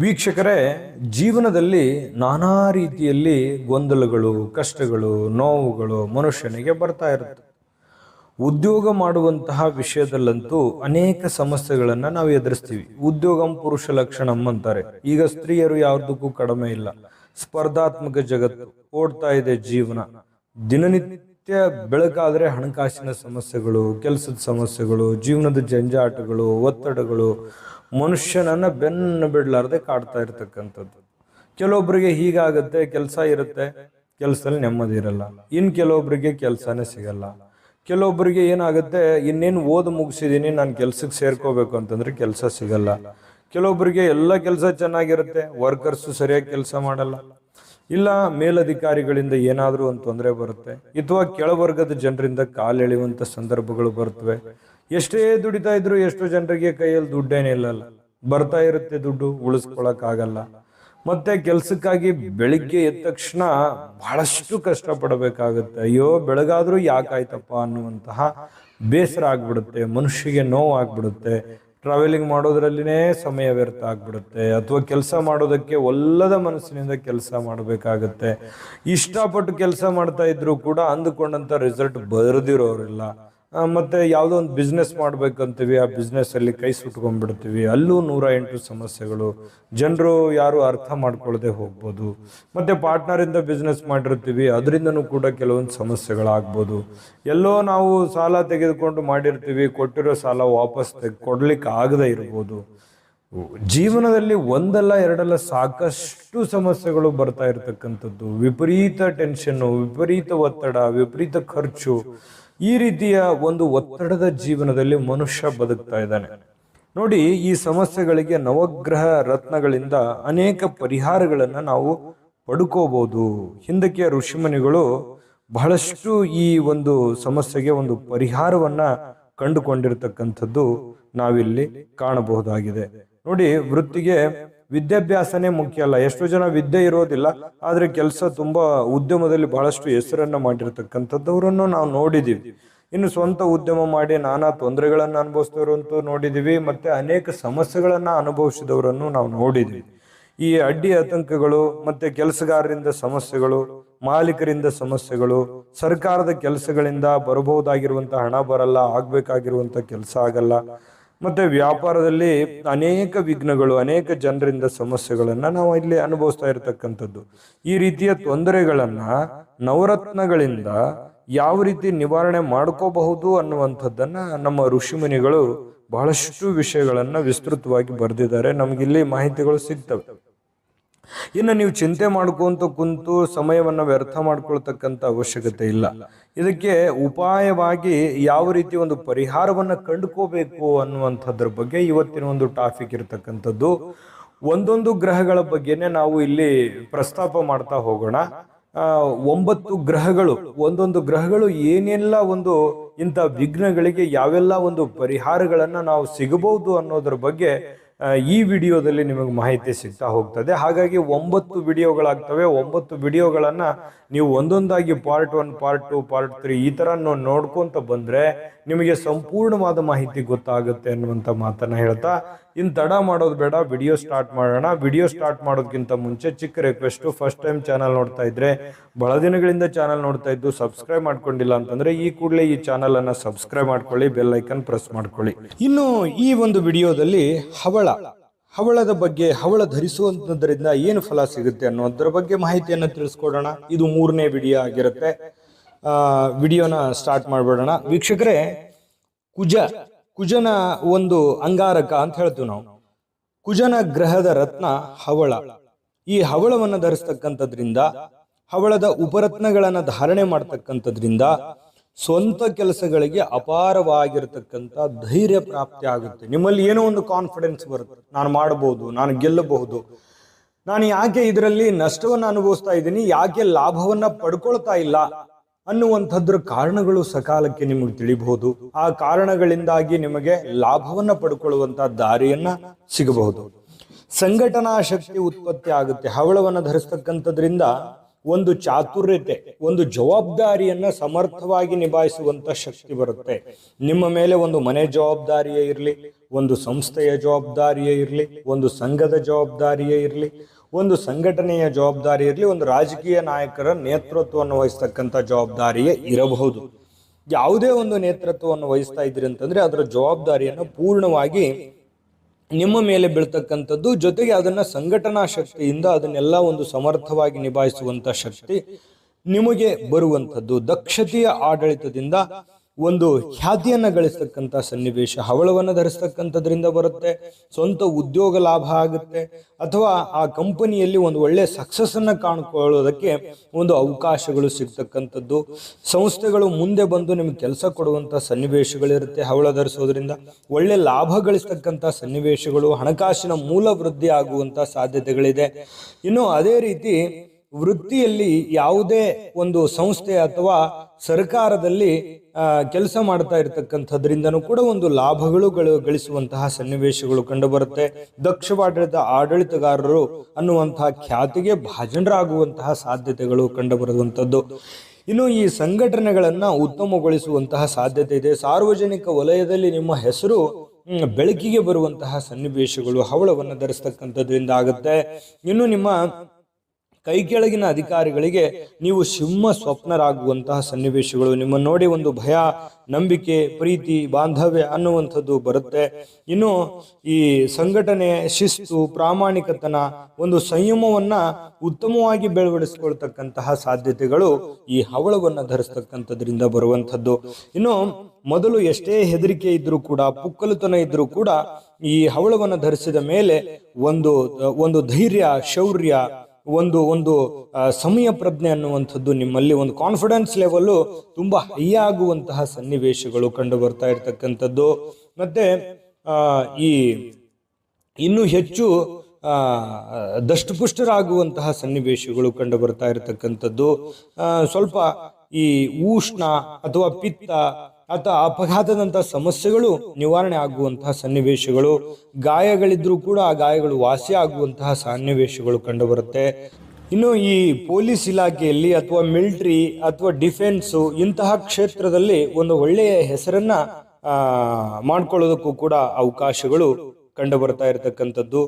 ವೀಕ್ಷಕರೇ, ಜೀವನದಲ್ಲಿ ನಾನಾ ರೀತಿಯಲ್ಲಿ ಗೊಂದಲಗಳು, ಕಷ್ಟಗಳು, ನೋವುಗಳು ಮನುಷ್ಯನಿಗೆ ಬರ್ತಾ ಇರುತ್ತೆ. ಉದ್ಯೋಗ ಮಾಡುವಂತಹ ವಿಷಯದಲ್ಲಂತೂ ಅನೇಕ ಸಮಸ್ಯೆಗಳನ್ನು ನಾವು ಎದುರಿಸ್ತೀವಿ. ಉದ್ಯೋಗಂ ಪುರುಷ ಲಕ್ಷಣಂ ಅಂತಾರೆ. ಈಗ ಸ್ತ್ರೀಯರು ಯಾವುದಕ್ಕೂ ಕಡಿಮೆ ಇಲ್ಲ. ಸ್ಪರ್ಧಾತ್ಮಕ ಜಗತ್ತು ಓಡ್ತಾ ಇದೆ ಜೀವನ. ದಿನನಿತ್ಯ ಬೆಳಕಾದ್ರೆ ಹಣಕಾಸಿನ ಸಮಸ್ಯೆಗಳು, ಕೆಲಸದ ಸಮಸ್ಯೆಗಳು, ಜೀವನದ ಜಂಜಾಟಗಳು, ಒತ್ತಡಗಳು ಮನುಷ್ಯನನ್ನ ಬೆನ್ನು ಬಿಡಲಾರ್ದೆ ಕಾಡ್ತಾ ಇರ್ತಕ್ಕಂಥದ್ದು. ಕೆಲವೊಬ್ಬರಿಗೆ ಹೀಗಾಗುತ್ತೆ, ಕೆಲಸ ಇರುತ್ತೆ, ಕೆಲಸದಲ್ಲಿ ನೆಮ್ಮದಿ ಇರಲ್ಲ. ಇನ್ ಕೆಲವೊಬ್ಬರಿಗೆ ಕೆಲಸನೇ ಸಿಗಲ್ಲ. ಕೆಲವೊಬ್ಬರಿಗೆ ಏನಾಗುತ್ತೆ, ಇನ್ನೇನು ಓದು ಮುಗಿಸಿದೀನಿ, ನಾನು ಕೆಲ್ಸಕ್ಕೆ ಸೇರ್ಕೋಬೇಕು ಅಂತಂದ್ರೆ ಕೆಲಸ ಸಿಗಲ್ಲ. ಕೆಲವೊಬ್ಬರಿಗೆ ಎಲ್ಲ ಕೆಲಸ ಚೆನ್ನಾಗಿರುತ್ತೆ, ವರ್ಕರ್ಸು ಸರಿಯಾಗಿ ಕೆಲಸ ಮಾಡಲ್ಲ. ಇಲ್ಲ, ಮೇಲಧಿಕಾರಿಗಳಿಂದ ಏನಾದರೂ ಒಂದು ತೊಂದರೆ ಬರುತ್ತೆ ಅಥವಾ ಕೆಳವರ್ಗದ ಜನರಿಂದ ಕಾಲೆಳೆಯುವಂಥ ಸಂದರ್ಭಗಳು ಬರ್ತವೆ. ಎಷ್ಟೇ ದುಡಿತಾ ಇದ್ರು ಎಷ್ಟೋ ಜನರಿಗೆ ಕೈಯಲ್ಲಿ ದುಡ್ಡೇನಿಲ್ಲಲ್ಲ ಬರ್ತಾ ಇರುತ್ತೆ ದುಡ್ಡು, ಉಳಿಸ್ಕೊಳಕ್ಕಾಗಲ್ಲ. ಮತ್ತೆ ಕೆಲ್ಸಕ್ಕಾಗಿ ಬೆಳಿಗ್ಗೆ ಎದ್ದ ತಕ್ಷಣ ಬಹಳಷ್ಟು ಕಷ್ಟಪಡಬೇಕಾಗುತ್ತೆ. ಅಯ್ಯೋ, ಬೆಳಗಾದ್ರೂ ಯಾಕಾಯ್ತಪ್ಪ ಅನ್ನುವಂತಹ ಬೇಸರ ಆಗ್ಬಿಡುತ್ತೆ ಮನುಷ್ಯಗೆ ನೋವಾಗ್ಬಿಡುತ್ತೆ ಟ್ರಾವೆಲಿಂಗ್ ಮಾಡೋದ್ರಲ್ಲಿನೇ ಸಮಯ ವ್ಯರ್ಥ ಆಗ್ಬಿಡುತ್ತೆ. ಅಥವಾ ಕೆಲಸ ಮಾಡೋದಕ್ಕೆ ಒಲ್ಲದ ಮನಸ್ಸಿನಿಂದ ಕೆಲಸ ಮಾಡಬೇಕಾಗತ್ತೆ. ಇಷ್ಟಪಟ್ಟು ಕೆಲಸ ಮಾಡ್ತಾ ಇದ್ರು ಕೂಡ ಅಂದುಕೊಂಡಂತ ರಿಸಲ್ಟ್ ಬರೆದಿರೋರಿಲ್ಲ. ಮತ್ತೆ ಯಾವುದೋ ಒಂದು ಬಿಸ್ನೆಸ್ ಮಾಡ್ಬೇಕಂತೀವಿ, ಆ ಬಿಸ್ನೆಸ್ ಅಲ್ಲಿ ಕೈ ಸುಟ್ಕೊಂಡ್ಬಿಡ್ತೀವಿ. ಅಲ್ಲೂ ನೂರ ಎಂಟು ಸಮಸ್ಯೆಗಳು. ಜನರು ಯಾರು ಅರ್ಥ ಮಾಡ್ಕೊಳ್ಳದೆ ಹೋಗ್ಬೋದು. ಮತ್ತೆ ಪಾರ್ಟ್ನರ್ ಇಂದ ಬಿಸ್ನೆಸ್ ಮಾಡಿರ್ತೀವಿ, ಅದರಿಂದನೂ ಕೂಡ ಕೆಲವೊಂದು ಸಮಸ್ಯೆಗಳಾಗ್ಬೋದು. ಎಲ್ಲೋ ನಾವು ಸಾಲ ತೆಗೆದುಕೊಂಡು ಮಾಡಿರ್ತೀವಿ, ಕೊಟ್ಟಿರೋ ಸಾಲ ವಾಪಸ್ ತೆಗೆ, ಕೊಡ್ಲಿಕ್ಕೆ ಆಗದೆ ಇರ್ಬೋದು. ಜೀವನದಲ್ಲಿ ಒಂದಲ್ಲ ಎರಡಲ್ಲ ಸಾಕಷ್ಟು ಸಮಸ್ಯೆಗಳು ಬರ್ತಾ ಇರತಕ್ಕಂಥದ್ದು. ವಿಪರೀತ ಟೆನ್ಷನ್ನು ವಿಪರೀತ ಒತ್ತಡ, ವಿಪರೀತ ಖರ್ಚು. ಈ ರೀತಿಯ ಒಂದು ಒತ್ತಡದ ಜೀವನದಲ್ಲಿ ಮನುಷ್ಯ ಬದುಕ್ತಾ ಇದ್ದಾನೆ. ನೋಡಿ, ಈ ಸಮಸ್ಯೆಗಳಿಗೆ ನವಗ್ರಹ ರತ್ನಗಳಿಂದ ಅನೇಕ ಪರಿಹಾರಗಳನ್ನು ನಾವು ಪಡ್ಕೋಬಹುದು ಹಿಂದಕ್ಕೆ ಋಷಿಮುನಿಗಳು ಬಹಳಷ್ಟು ಈ ಒಂದು ಸಮಸ್ಯೆಗೆ ಒಂದು ಪರಿಹಾರವನ್ನ ಕಂಡುಕೊಂಡಿರ್ತಕ್ಕಂಥದ್ದು ನಾವಿಲ್ಲಿ ಕಾಣಬಹುದಾಗಿದೆ. ನೋಡಿ, ವೃತ್ತಿಗೆ ವಿದ್ಯಾಭ್ಯಾಸನೇ ಮುಖ್ಯ ಅಲ್ಲ. ಎಷ್ಟೋ ಜನ ವಿದ್ಯೆ ಇರೋದಿಲ್ಲ, ಆದರೆ ಕೆಲಸ ತುಂಬ ಉದ್ಯಮದಲ್ಲಿ ಬಹಳಷ್ಟು ಹೆಸರನ್ನು ಮಾಡಿರ್ತಕ್ಕಂಥದ್ದವರನ್ನು ನಾವು ನೋಡಿದ್ದೀವಿ ಇನ್ನು ಸ್ವಂತ ಉದ್ಯಮ ಮಾಡಿ ನಾನಾ ತೊಂದರೆಗಳನ್ನು ಅನುಭವಿಸಿದವರಂತೂ ನೋಡಿದ್ದೀವಿ ಮತ್ತು ಅನೇಕ ಸಮಸ್ಯೆಗಳನ್ನು ಅನುಭವಿಸಿದವರನ್ನು ನಾವು ನೋಡಿದ್ದೀವಿ ಈ ಅಡ್ಡಿ ಆತಂಕಗಳು, ಮತ್ತು ಕೆಲಸಗಾರರಿಂದ ಸಮಸ್ಯೆಗಳು, ಮಾಲೀಕರಿಂದ ಸಮಸ್ಯೆಗಳು, ಸರ್ಕಾರದ ಕೆಲಸಗಳಿಂದ ಬರಬಹುದಾಗಿರುವಂಥ ಹಣ ಬರಲ್ಲ ಆಗಬೇಕಾಗಿರುವಂಥ ಕೆಲಸ ಆಗಲ್ಲ. ಮತ್ತೆ ವ್ಯಾಪಾರದಲ್ಲಿ ಅನೇಕ ವಿಘ್ನಗಳು, ಅನೇಕ ಜನರಿಂದ ಸಮಸ್ಯೆಗಳನ್ನ ನಾವು ಇಲ್ಲಿ ಅನುಭವಿಸ್ತಾ ಇರತಕ್ಕಂಥದ್ದು. ಈ ರೀತಿಯ ತೊಂದರೆಗಳನ್ನ ನವರತ್ನಗಳಿಂದ ಯಾವ ರೀತಿ ನಿವಾರಣೆ ಮಾಡ್ಕೋಬಹುದು ಅನ್ನುವಂಥದ್ದನ್ನ ನಮ್ಮ ಋಷಿಮುನಿಗಳು ಬಹಳಷ್ಟು ವಿಷಯಗಳನ್ನ ವಿಸ್ತೃತವಾಗಿ ಬರೆದಿದ್ದಾರೆ. ನಮಗಿಲ್ಲಿ ಮಾಹಿತಿಗಳು ಸಿಗ್ತವೆ. ಇನ್ನು ನೀವು ಚಿಂತೆ ಮಾಡ್ಕೊಂತ ಕುಂತು ಸಮಯವನ್ನ ವ್ಯರ್ಥ ಮಾಡ್ಕೊಳ್ತಕ್ಕಂಥ ಅವಶ್ಯಕತೆ ಇಲ್ಲ. ಇದಕ್ಕೆ ಉಪಾಯವಾಗಿ ಯಾವ ರೀತಿ ಒಂದು ಪರಿಹಾರವನ್ನ ಕಂಡುಕೋಬೇಕು ಅನ್ನುವಂಥದ್ರ ಬಗ್ಗೆ ಇವತ್ತಿನ ಒಂದು ಟಾಪಿಕ್ ಇರತಕ್ಕಂಥದ್ದು. ಒಂದೊಂದು ಗ್ರಹಗಳ ಬಗ್ಗೆನೇ ನಾವು ಇಲ್ಲಿ ಪ್ರಸ್ತಾಪ ಮಾಡ್ತಾ ಹೋಗೋಣ. ಒಂಬತ್ತು ಗ್ರಹಗಳು, ಒಂದೊಂದು ಗ್ರಹಗಳು ಏನೆಲ್ಲ ಒಂದು ಇಂಥ ವಿಘ್ನಗಳಿಗೆ ಯಾವೆಲ್ಲ ಒಂದು ಪರಿಹಾರಗಳನ್ನ ನಾವು ಸಿಗಬಹುದು ಅನ್ನೋದ್ರ ಬಗ್ಗೆ ಈ ವಿಡಿಯೋದಲ್ಲಿ ನಿಮಗೆ ಮಾಹಿತಿ ಸಿಗ್ತಾ ಹೋಗ್ತದೆ. ಹಾಗಾಗಿ ಒಂಬತ್ತು ವಿಡಿಯೋಗಳಾಗ್ತವೆ. ಒಂಬತ್ತು ವಿಡಿಯೋಗಳನ್ನ ನೀವು ಒಂದೊಂದಾಗಿ part one part two part three ಈ ಥರ ನೋಡ್ಕೊಂತ ಬಂದ್ರೆ ನಿಮಗೆ ಸಂಪೂರ್ಣವಾದ ಮಾಹಿತಿ ಗೊತ್ತಾಗುತ್ತೆ ಅನ್ನುವಂಥ ಮಾತನ್ನ ಹೇಳ್ತಾ ಇನ್ ತಡ ಮಾಡೋದು ಬೇಡ, ವಿಡಿಯೋ ಸ್ಟಾರ್ಟ್ ಮಾಡೋಣ. ವಿಡಿಯೋ ಸ್ಟಾರ್ಟ್ ಮಾಡೋದಕ್ಕಿಂತ ಮುಂಚೆ ಚಿಕ್ಕ ರಿಕ್ವೆಸ್ಟ್ ಫಸ್ಟ್ ಟೈಮ್ ಚಾನಲ್ ನೋಡ್ತಾ ಇದ್ರೆ, ಬಹಳ ದಿನಗಳಿಂದ ಚಾನಲ್ ನೋಡ್ತಾ ಇದ್ದು ಸಬ್ಸ್ಕ್ರೈಬ್ ಮಾಡ್ಕೊಂಡಿಲ್ಲ ಅಂತಂದ್ರೆ ಈ ಕೂಡಲೇ ಈ ಚಾನಲ್ ಅನ್ನ ಸಬ್ಸ್ಕ್ರೈಬ್ ಮಾಡ್ಕೊಳ್ಳಿ ಬೆಲ್ ಐಕನ್ ಪ್ರೆಸ್ ಮಾಡ್ಕೊಳ್ಳಿ. ಇನ್ನು ಈ ಒಂದು ವಿಡಿಯೋದಲ್ಲಿ ಹವಳ, ಹವಳದ ಬಗ್ಗೆ, ಹವಳ ಧರಿಸುವಂತದ್ರಿಂದ ಏನು ಫಲ ಸಿಗುತ್ತೆ ಅನ್ನೋದ್ರ ಬಗ್ಗೆ ಮಾಹಿತಿಯನ್ನು ತಿಳಿಸ್ಕೊಡೋಣ. ಇದು ಮೂರನೇ ವಿಡಿಯೋ ಆಗಿರುತ್ತೆ. ವಿಡಿಯೋನ ಸ್ಟಾರ್ಟ್ ಮಾಡ್ಬಿಡೋಣ. ವೀಕ್ಷಕರೇ, ಕುಜ ಕುಜನ ಒಂದು ಅಂಗಾರಕ ಅಂತ ಹೇಳ್ತೀವಿ ನಾವು. ಕುಜನ ಗ್ರಹದ ರತ್ನ ಹವಳ. ಈ ಹವಳವನ್ನು ಧರಿಸ್ತಕ್ಕಂಥದ್ರಿಂದ, ಹವಳದ ಉಪರತ್ನಗಳನ್ನು ಧಾರಣೆ ಮಾಡ್ತಕ್ಕಂಥದ್ರಿಂದ ಸ್ವಂತ ಕೆಲಸಗಳಿಗೆ ಅಪಾರವಾಗಿರತಕ್ಕಂಥ ಧೈರ್ಯ ಪ್ರಾಪ್ತಿ ಆಗುತ್ತೆ. ನಿಮ್ಮಲ್ಲಿ ಏನೋ ಒಂದು ಕಾನ್ಫಿಡೆನ್ಸ್ ಬರುತ್ತೆ. ನಾನು ಮಾಡಬಹುದು ನಾನು ಗೆಲ್ಲಬಹುದು. ನಾನು ಯಾಕೆ ಇದರಲ್ಲಿ ನಷ್ಟವನ್ನು ಅನುಭವಿಸ್ತಾ ಇದ್ದೀನಿ, ಯಾಕೆ ಲಾಭವನ್ನು ಪಡ್ಕೊಳ್ತಾ ಇಲ್ಲ ಅನ್ನುವಂಥದ್ರ ಕಾರಣಗಳು ಸಕಾಲಕ್ಕೆ ನಿಮಗೆ ತಿಳಿಬಹುದು. ಆ ಕಾರಣಗಳಿಂದಾಗಿ ನಿಮಗೆ ಲಾಭವನ್ನ ಪಡ್ಕೊಳ್ಳುವಂತಹ ದಾರಿಯನ್ನ ಸಿಗಬಹುದು. ಸಂಘಟನಾ ಶಕ್ತಿ ಉತ್ಪತ್ತಿ ಆಗುತ್ತೆ. ಹವಳವನ್ನು ಧರಿಸ್ತಕ್ಕಂಥದ್ರಿಂದ ಒಂದು ಚಾತುರ್ಯತೆ, ಒಂದು ಜವಾಬ್ದಾರಿಯನ್ನ ಸಮರ್ಥವಾಗಿ ನಿಭಾಯಿಸುವಂತ ಶಕ್ತಿ ಬರುತ್ತೆ. ನಿಮ್ಮ ಮೇಲೆ ಒಂದು ಮನೆ ಜವಾಬ್ದಾರಿಯೇ ಇರಲಿ, ಒಂದು ಸಂಸ್ಥೆಯ ಜವಾಬ್ದಾರಿಯೇ ಇರಲಿ, ಒಂದು ಸಂಘದ ಜವಾಬ್ದಾರಿಯೇ ಇರಲಿ ಒಂದು ಸಂಘಟನೆಯ ಜವಾಬ್ದಾರಿ ಇರಲಿ, ಒಂದು ರಾಜಕೀಯ ನಾಯಕರ ನೇತೃತ್ವವನ್ನು ವಹಿಸ್ತಕ್ಕಂಥ ಜವಾಬ್ದಾರಿಯೇ ಇರಬಹುದು. ಯಾವುದೇ ಒಂದು ನೇತೃತ್ವವನ್ನು ವಹಿಸ್ತಾ ಇದ್ರಿ ಅಂತಂದ್ರೆ ಅದರ ಜವಾಬ್ದಾರಿಯನ್ನು ಪೂರ್ಣವಾಗಿ ನಿಮ್ಮ ಮೇಲೆ ಬೀಳ್ತಕ್ಕಂಥದ್ದು, ಜೊತೆಗೆ ಅದನ್ನ ಸಂಘಟನಾ ಶಕ್ತಿಯಿಂದ ಅದನ್ನೆಲ್ಲ ಒಂದು ಸಮರ್ಥವಾಗಿ ನಿಭಾಯಿಸುವಂತ ಶಕ್ತಿ ನಿಮಗೆ ಬರುವಂಥದ್ದು. ದಕ್ಷತೆಯ ಆಡಳಿತದಿಂದ ಒಂದು ಖ್ಯಾತಿಯನ್ನ ಗಳಿಸ್ತಕ್ಕಂಥ ಸನ್ನಿವೇಶ, ಹವಳವನ್ನು ಧರಿಸ್ತಕ್ಕಂಥದ್ರಿಂದ ಬರುತ್ತೆ, ಸ್ವಂತ ಉದ್ಯೋಗ ಲಾಭ ಆಗುತ್ತೆ, ಅಥವಾ ಆ ಕಂಪನಿಯಲ್ಲಿ ಒಂದು ಒಳ್ಳೆ ಸಕ್ಸಸ್ ಅನ್ನ ಕಾಣ್ಕೊಳ್ಳೋದಕ್ಕೆ ಒಂದು ಅವಕಾಶಗಳು ಸಿಗ್ತಕ್ಕಂಥದ್ದು. ಸಂಸ್ಥೆಗಳು ಮುಂದೆ ಬಂದು ನಿಮ್ಗೆ ಕೆಲಸ ಕೊಡುವಂಥ ಸನ್ನಿವೇಶಗಳಿರುತ್ತೆ ಹವಳ ಧರಿಸೋದ್ರಿಂದ. ಒಳ್ಳೆ ಲಾಭ ಗಳಿಸ್ತಕ್ಕಂಥ ಸನ್ನಿವೇಶಗಳು, ಹಣಕಾಸಿನ ಮೂಲ ವೃದ್ಧಿ ಆಗುವಂತ ಸಾಧ್ಯತೆಗಳಿದೆ. ಇನ್ನು ಅದೇ ರೀತಿ ವೃತ್ತಿಯಲ್ಲಿ ಯಾವುದೇ ಒಂದು ಸಂಸ್ಥೆ ಅಥವಾ ಸರ್ಕಾರದಲ್ಲಿ ಕೆಲಸ ಮಾಡ್ತಾ ಇರತಕ್ಕಂಥದ್ರಿಂದನೂ ಕೂಡ ಒಂದು ಲಾಭಗಳು ಗಳಿಸುವಂತಹ ಸನ್ನಿವೇಶಗಳು ಕಂಡುಬರುತ್ತೆ. ದಕ್ಷವಾಡಳಿತ ಆಡಳಿತಗಾರರು ಅನ್ನುವಂತಹ ಖ್ಯಾತಿಗೆ ಭಾಜನರಾಗುವಂತಹ ಸಾಧ್ಯತೆಗಳು ಕಂಡುಬರುವಂಥದ್ದು. ಇನ್ನು ಈ ಸಂಘಟನೆಗಳನ್ನ ಉತ್ತಮಗೊಳಿಸುವಂತಹ ಸಾಧ್ಯತೆ ಇದೆ. ಸಾರ್ವಜನಿಕ ವಲಯದಲ್ಲಿ ನಿಮ್ಮ ಹೆಸರು ಬೆಳಕಿಗೆ ಬರುವಂತಹ ಸನ್ನಿವೇಶಗಳು ಹವಳವನ್ನು ಧರಿಸ್ತಕ್ಕಂಥದ್ರಿಂದ ಆಗುತ್ತೆ. ಇನ್ನು ನಿಮ್ಮ ಕೈ ಕೆಳಗಿನ ಅಧಿಕಾರಿಗಳಿಗೆ ನೀವು ಸಿಂಹ ಸ್ವಪ್ನರಾಗುವಂತಹ ಸನ್ನಿವೇಶಗಳು. ನಿಮ್ಮ ನೋಡಿ ಒಂದು ಭಯ, ನಂಬಿಕೆ, ಪ್ರೀತಿ, ಬಾಂಧವ್ಯ ಅನ್ನುವಂಥದ್ದು ಬರುತ್ತೆ. ಇನ್ನು ಈ ಸಂಘಟನೆ, ಶಿಸ್ತು, ಪ್ರಾಮಾಣಿಕತನ ಒಂದು ಸಂಯಮವನ್ನ ಉತ್ತಮವಾಗಿ ಬೆಳವಡಿಸಿಕೊಳ್ತಕ್ಕಂತಹ ಸಾಧ್ಯತೆಗಳು ಈ ಹವಳವನ್ನ ಧರಿಸ್ತಕ್ಕಂಥದ್ರಿಂದ ಬರುವಂಥದ್ದು. ಇನ್ನು ಮೊದಲು ಎಷ್ಟೇ ಹೆದರಿಕೆ ಇದ್ರೂ ಕೂಡ, ಪುಕ್ಕಲುತನ ಇದ್ರೂ ಕೂಡ ಈ ಹವಳವನ್ನು ಧರಿಸಿದ ಮೇಲೆ ಒಂದು ಒಂದು ಧೈರ್ಯ, ಶೌರ್ಯ ಒಂದು ಒಂದು ಸಮಯ ಪ್ರಜ್ಞೆ ಅನ್ನುವಂಥದ್ದು ನಿಮ್ಮಲ್ಲಿ ಒಂದು ಕಾನ್ಫಿಡೆನ್ಸ್ ಲೆವೆಲ್ಲು ತುಂಬಾ ಹೈ ಆಗುವಂತಹ ಸನ್ನಿವೇಶಗಳು ಕಂಡು ಬರ್ತಾ ಇರ್ತಕ್ಕಂಥದ್ದು. ಮತ್ತೆ ಈ ಇನ್ನೂ ಹೆಚ್ಚು ದಷ್ಟಪುಷ್ಟರಾಗುವಂತಹ ಸನ್ನಿವೇಶಗಳು ಕಂಡು ಬರ್ತಾ ಇರತಕ್ಕಂಥದ್ದು. ಸ್ವಲ್ಪ ಈ ಉಷ್ಣ ಅಥವಾ ಪಿತ್ತ ಅಥವಾ ಅಪಘಾತದಂತಹ ಸಮಸ್ಯೆಗಳು ನಿವಾರಣೆ ಆಗುವಂತಹ ಸನ್ನಿವೇಶಗಳು, ಗಾಯಗಳಿದ್ರೂ ಕೂಡ ಆ ಗಾಯಗಳು ವಾಸಿ ಆಗುವಂತಹ ಸನ್ನಿವೇಶಗಳು ಕಂಡುಬರುತ್ತೆ. ಇನ್ನು ಈ ಪೊಲೀಸ್ ಇಲಾಖೆಯಲ್ಲಿ ಅಥವಾ ಮಿಲಿಟರಿ ಅಥವಾ ಡಿಫೆನ್ಸು ಇಂತಹ ಕ್ಷೇತ್ರದಲ್ಲಿ ಒಂದು ಒಳ್ಳೆಯ ಹೆಸರನ್ನ ಮಾಡ್ಕೊಳ್ಳೋದಕ್ಕೂ ಕೂಡ ಅವಕಾಶಗಳು ಕಂಡು ಬರ್ತಾ ಇರತಕ್ಕಂಥದ್ದು.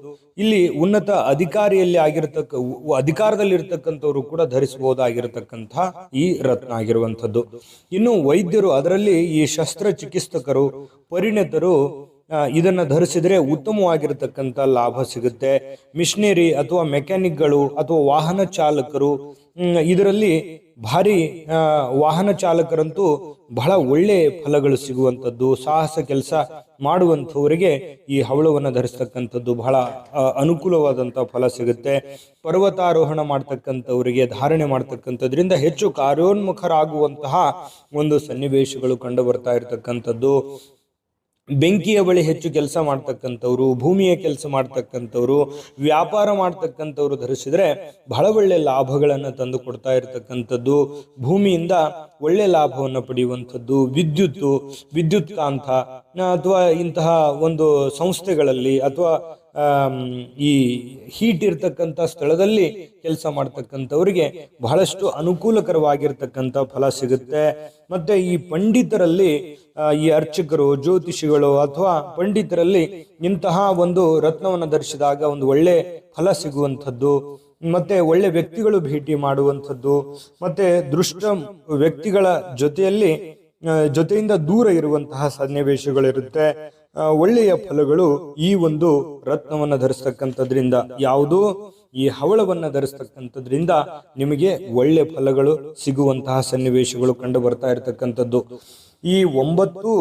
ಇಲ್ಲಿ ಉನ್ನತ ಅಧಿಕಾರಿಯಲ್ಲಿ ಆಗಿರತಕ್ಕ ಅಧಿಕಾರದಲ್ಲಿ ಇರತಕ್ಕಂಥವ್ರು ಕೂಡ ಧರಿಸಬಹುದಾಗಿರತಕ್ಕಂಥ ಈ ರತ್ನ ಆಗಿರುವಂಥದ್ದು. ಇನ್ನು ವೈದ್ಯರು ಅದರಲ್ಲಿ ಈ ಶಸ್ತ್ರಚಿಕಿತ್ಸಕರು, ಪರಿಣಿತರು ಇದನ್ನ ಧರಿಸಿದ್ರೆ ಉತ್ತಮವಾಗಿರತಕ್ಕಂಥ ಲಾಭ ಸಿಗುತ್ತೆ. ಮಿಷನರಿ ಅಥವಾ ಮೆಕ್ಯಾನಿಕ್ಗಳು ಅಥವಾ ವಾಹನ ಚಾಲಕರು ಇದರಲ್ಲಿ ಭಾರಿ ವಾಹನ ಚಾಲಕರಂತೂ ಬಹಳ ಒಳ್ಳೆ ಫಲಗಳು ಸಿಗುವಂಥದ್ದು, ಸಾಹಸ ಕೆಲಸ ಮಾಡುವಂಥವರಿಗೆ ಈ ಹವಳವನ್ನು ಧರಿಸ್ತಕ್ಕಂಥದ್ದು ಬಹಳ ಅನುಕೂಲವಾದಂಥ ಫಲ ಸಿಗುತ್ತೆ. ಪರ್ವತಾರೋಹಣ ಮಾಡ್ತಕ್ಕಂಥವರಿಗೆ, ಧಾರಣೆ ಮಾಡ್ತಕ್ಕಂಥದ್ರಿಂದ ಹೆಚ್ಚು ಕಾರ್ಯೋನ್ಮುಖರಾಗುವಂತಹ ಒಂದು ಸನ್ನಿವೇಶಗಳು ಕಂಡು ಬರ್ತಾ ಇರತಕ್ಕಂಥದ್ದು. ಬೆಂಕಿಯ ಬಳಿ ಹೆಚ್ಚು ಕೆಲಸ ಮಾಡ್ತಕ್ಕಂಥವ್ರು, ಭೂಮಿಯ ಕೆಲಸ ಮಾಡ್ತಕ್ಕಂಥವ್ರು, ವ್ಯಾಪಾರ ಮಾಡ್ತಕ್ಕಂಥವ್ರು ಧರಿಸಿದ್ರೆ ಬಹಳ ಒಳ್ಳೆ ಲಾಭಗಳನ್ನು ತಂದು ಕೊಡ್ತಾ ಇರತಕ್ಕಂಥದ್ದು. ಭೂಮಿಯಿಂದ ಒಳ್ಳೆ ಲಾಭವನ್ನು ಪಡೆಯುವಂಥದ್ದು. ವಿದ್ಯುತ್ತು ವಿದ್ಯುತ್ ಕಾಂತ ಅಥವಾ ಇಂತಹ ಒಂದು ಸಂಸ್ಥೆಗಳಲ್ಲಿ ಅಥವಾ ಈ ಹೀಟ್ ಇರ್ತಕ್ಕಂಥ ಸ್ಥಳದಲ್ಲಿ ಕೆಲಸ ಮಾಡ್ತಕ್ಕಂಥವ್ರಿಗೆ ಬಹಳಷ್ಟು ಅನುಕೂಲಕರವಾಗಿರ್ತಕ್ಕಂಥ ಫಲ ಸಿಗುತ್ತೆ. ಮತ್ತೆ ಈ ಪಂಡಿತರಲ್ಲಿ ಈ ಅರ್ಚಕರು, ಜ್ಯೋತಿಷಿಗಳು ಅಥವಾ ಪಂಡಿತರಲ್ಲಿ ಇಂತಹ ಒಂದು ರತ್ನವನ್ನು ಧರಿಸಿದಾಗ ಒಂದು ಒಳ್ಳೆ ಫಲ ಸಿಗುವಂಥದ್ದು, ಮತ್ತೆ ಒಳ್ಳೆ ವ್ಯಕ್ತಿಗಳು ಭೇಟಿ ಮಾಡುವಂಥದ್ದು, ಮತ್ತೆ ದೃಷ್ಟ ವ್ಯಕ್ತಿಗಳ ಜೊತೆಯಲ್ಲಿ ಜೊತೆಯಿಂದ ದೂರ ಇರುವಂತಹ ಸನ್ನಿವೇಶಗಳಿರುತ್ತೆ. ಒಳ್ಳೆಯ ಫಲಗಳು ಈ ಒಂದು ರತ್ನವನ್ನ ಧರಿಸ್ತಕ್ಕಂಥದ್ರಿಂದ. ಯಾವುದು? ಈ ಹವಳವನ್ನ ಧರಿಸ್ತಕ್ಕಂಥದ್ರಿಂದ ನಿಮಗೆ ಒಳ್ಳೆ ಫಲಗಳು ಸಿಗುವಂತಹ ಸನ್ನಿವೇಶಗಳು ಕಂಡು ಬರ್ತಾ ಇರತಕ್ಕಂಥದ್ದು. ಈ ಒಂಬತ್ತು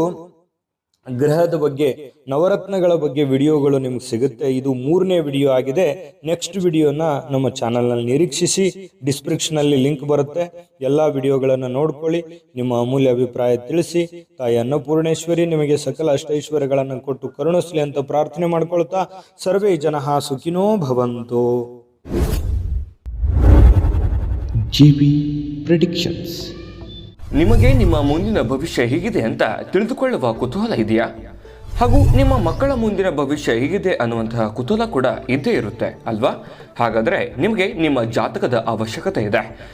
ಗ್ರಹದ ಬಗ್ಗೆ, ನವರತ್ನಗಳ ಬಗ್ಗೆ ವಿಡಿಯೋಗಳು ನಿಮ್ಗೆ ಸಿಗುತ್ತೆ. ಇದು ಮೂರನೇ ವಿಡಿಯೋ ಆಗಿದೆ. ನೆಕ್ಸ್ಟ್ ವಿಡಿಯೋನ ನಮ್ಮ ಚಾನಲ್ನಲ್ಲಿ ನಿರೀಕ್ಷಿಸಿ ಡಿಸ್ಕ್ರಿಪ್ಷನ್ ಅಲ್ಲಿ ಲಿಂಕ್ ಬರುತ್ತೆ. ಎಲ್ಲಾ ವಿಡಿಯೋಗಳನ್ನು ನೋಡ್ಕೊಳ್ಳಿ, ನಿಮ್ಮ ಅಮೂಲ್ಯ ಅಭಿಪ್ರಾಯ ತಿಳಿಸಿ. ತಾಯಿ ಅನ್ನಪೂರ್ಣೇಶ್ವರಿ ನಿಮಗೆ ಸಕಲ ಅಷ್ಟೈಶ್ವರ್ಯಗಳನ್ನು ಕೊಟ್ಟು ಕರುಣಿಸಲಿ ಅಂತ ಪ್ರಾರ್ಥನೆ ಮಾಡ್ಕೊಳ್ತಾ, ಸರ್ವೇ ಜನ ಸುಖಿನೋ ಭವಂತು. ಜಿ ಪ್ರಿಡಿಕ್ಷನ್ಸ್ ನಿಮಗೆ ನಿಮ್ಮ ಮುಂದಿನ ಭವಿಷ್ಯ ಹೇಗಿದೆ ಅಂತ ತಿಳಿದುಕೊಳ್ಳುವ ಕುತೂಹಲ ಇದೆಯಾ? ಹಾಗೂ ನಿಮ್ಮ ಮಕ್ಕಳ ಮುಂದಿನ ಭವಿಷ್ಯ ಹೇಗಿದೆ ಅನ್ನುವಂತಹ ಕುತೂಹಲ ಕೂಡ ಇದ್ದೇ ಇರುತ್ತೆ, ಅಲ್ವಾ? ಹಾಗಾದರೆ ನಿಮಗೆ ನಿಮ್ಮ ಜಾತಕದ ಅವಶ್ಯಕತೆ ಇದೆ.